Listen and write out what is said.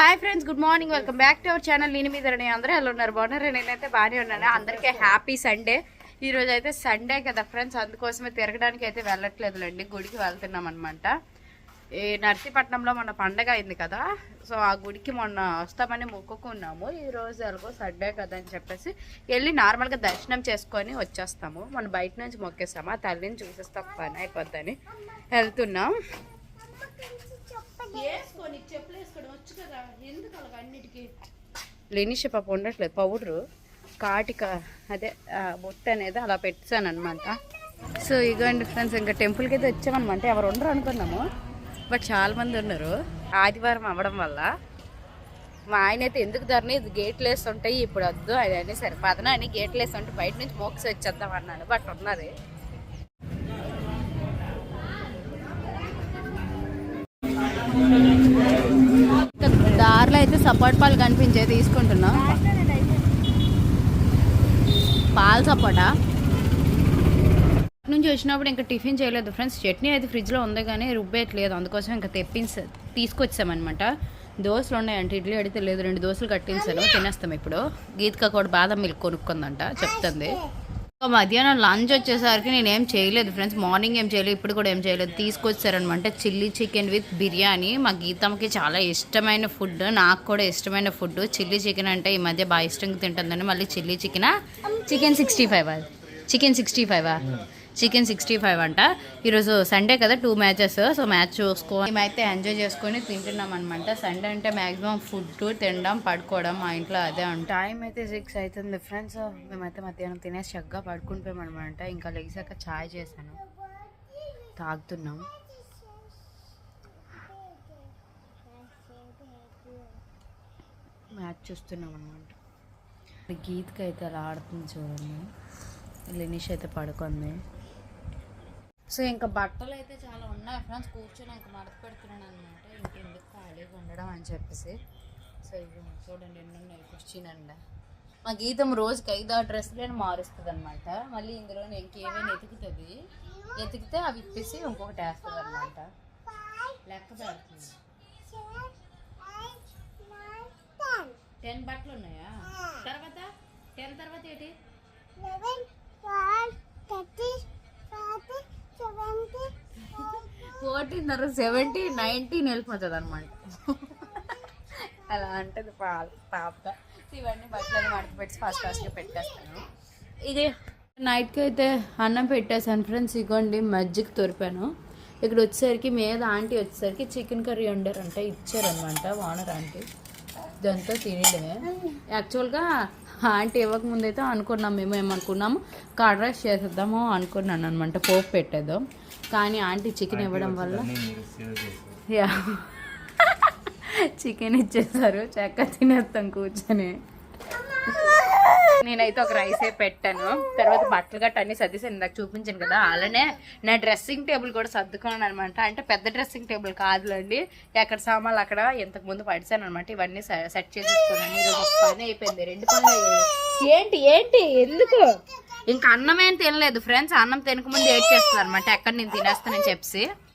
Hi friends good morning welcome back to our channel నేను మీద అందరూ ఎలా ఉన్నారు? బాగున్నారు? నేనైతే బాగానే ఉన్నాను. అందరికీ హ్యాపీ సండే ఈరోజు అయితే సండే కదా ఫ్రెండ్స్ అందుకోసమే తిరగడానికి అయితే వెళ్ళట్లేదులేండి గుడికి వెళ్తున్నాం అనమాట ఈ నర్సీపట్నంలో మొన్న పండగ అయింది కదా. సో ఆ గుడికి మొన్న వస్తామని మొక్కుకున్నాము. ఈ రోజు ఎలాగో సండే కదా అని చెప్పేసి వెళ్ళి నార్మల్గా దర్శనం చేసుకొని వచ్చేస్తాము. మన బయట నుంచి మొక్కేస్తాము ఆ తల్లిని చూసేస్తాం పని అయిపోద్దని వెళ్తున్నాం. వేసుకో నీకు చెప్పులు వేసుకోవడం వచ్చు కదా ఎందుకు అలాగ అన్నిటికీ? లెనిష పాప ఉండట్లేదు పౌడరు కాటిక అదే బొట్టు అనేది అలా పెట్టాను అనమాట సో ఇగోండి ఫ్రెండ్స్ ఇంకా టెంపుల్కి అయితే వచ్చామన్నమాట. ఎవరు ఉండరు అనుకున్నాము బట్ చాలా మంది ఉన్నారు. ఆదివారం అవ్వడం వల్ల మా ఆయన అయితే ఎందుకు ధరని ఇది గేట్లు వేస్తుంటాయి ఇప్పుడు వద్దు అది అని సరే పదన అని గేట్లు వేస్తుంటే బయట నుంచి మోక్స్ వచ్చేద్దాం అన్నాను బట్ ఉన్నది. సపోర్ట్ పాలు కనిపించే తీసుకుంటున్నాం. పాలు సపోటా నుంచి వచ్చినప్పుడు ఇంకా టిఫిన్ చేయలేదు ఫ్రెండ్స్. చట్నీ అయితే ఫ్రిడ్జ్లో ఉంది కానీ రుబ్బేయట్లేదు. అందుకోసం ఇంకా తెప్పించ తీసుకొచ్చామన్నమాట దోశలు ఉన్నాయంటే ఇడ్లీ అడిగితే లేదు. రెండు దోశలు కట్టించాను. తినేస్తాం ఇప్పుడు. గీతక కూడా బాదం మిల్క్ కొనుక్కుందంట. చెప్తుంది. మధ్యాహ్నం లంచ్ వచ్చేసరికి నేను ఏం చేయలేదు ఫ్రెండ్స్. మార్నింగ్ ఏం చేయలేదు ఇప్పుడు కూడా ఏం చేయలేదు. తీసుకొచ్చారనమాట చిల్లీ చికెన్ విత్ బిర్యానీ. మా గీతమ్మకి చాలా ఇష్టమైన ఫుడ్ నాకు కూడా ఇష్టమైన ఫుడ్. చిల్లీ చికెన్ అంటే ఈ మధ్య బాగా ఇష్టంగా తింటుందని మళ్ళీ chilli chicken? Chicken sixty five? Chicken sixty five? Chicken sixty five అంట. ఈరోజు సండే కదా టూ మ్యాచెస్ సో మ్యాచ్ చూసుకో మేమైతే ఎంజాయ్ చేసుకొని తింటున్నాం అనమాట సండే అంటే మ్యాక్సిమం ఫుడ్ తినడం పడుకోవడం మా ఇంట్లో అదే ఉంటుంది టైం అయితే సిక్స్ అవుతుంది ఫ్రెండ్స్ మేమైతే మధ్యాహ్నం తినేసి చక్కగా పడుకుంటాం అనమాట ఇంకా లెగిసాక ఛాయ్ చేశాను. తాగుతున్నాం. మ్యాచ్ చూస్తున్నాం అనమాట గీత్కి అయితే అలా ఆడుతుంది చూడండి. లినిష్ అయితే పడుకుంది. సో ఇంకా బట్టలు అయితే చాలా ఉన్నాయి. ఫ్రెండ్స్ కూర్చొని ఇంకా మడత పెడుతున్నాను అనమాట ఇంకెందుకు ఖాళీగా ఉండడం అని చెప్పేసి. సో ఇవి చూడండి ఎన్ని ఉన్నాయి కూర్చునండి. మా గీతం రోజుకి ఐదు ఆరు డ్రెస్సులను మారుస్తుంది అనమాట మళ్ళీ ఇందులో ఇంకేమైనా ఎతుకుతుంది. ఎతికితే అవి ఇప్పేసి ఇంకొకటి వేస్తుంది అనమాట లెక్క పెడుతుంది. టెన్ బట్టలు ఉన్నాయా? తర్వాత? టెన్ తర్వాత ఏంటి? ఫోర్టీన్ తర్వాత సెవెంటీన్ నైన్టీన్ వెళ్ళిపోతుంది అనమాట అలా అంటది పాప ఇవన్నీ బట్టలు మడత పెట్టి ఫాస్ట్ ఫాస్ట్గా పెట్టేస్తాను. ఇది నైట్కి అయితే అన్నం పెట్టేసాను ఫ్రెండ్స్ ఇగోండి మజ్జిగ తొరిపాను. ఇక్కడ వచ్చేసరికి మీద ఆంటీ వచ్చేసరికి చికెన్ కర్రీ వండారంట ఇచ్చారనమాట ఓనర్ ఆంటీ. దాంతో తినడమే. యాక్చువల్గా ఆంటీ ఇవ్వకముందు అయితే అనుకున్నాం మేము ఏమనుకున్నాము కర్డ్ రైస్ చేసేద్దాము అనుకున్నాను అనమాట పోపు పెట్టేద్దాం. కానీ ఆంటీ చికెన్ ఇవ్వడం వల్ల. యా. చికెన్ ఇచ్చేసారు చెక్క తినేస్తాం కూర్చొని. నేనైతే ఒక రైసే పెట్టాను. తర్వాత బట్టలు గట్ట అన్ని సర్దేశాను. ఇందాక చూపించాను కదా అలానే నా డ్రెస్సింగ్ టేబుల్ కూడా సర్దుకున్నాను అనమాట అంటే పెద్ద డ్రెస్సింగ్ టేబుల్ కాదులేండి ఎక్కడ సామాన్లు అక్కడ ఇంతకు ముందు పడిచాను అనమాట ఇవన్నీ సెట్ చేసేసుకున్నాను. ఈరోజు పని అయిపోయింది రెండు పనులు. ఏంటి ఏంటి ఎందుకు? ఇంకా అన్నం ఏం తినలేదు ఫ్రెండ్స్ అన్నం తినకముందు ఏడ్ చేస్తుంది అనమాట ఎక్కడ నేను తినేస్తానని చెప్పి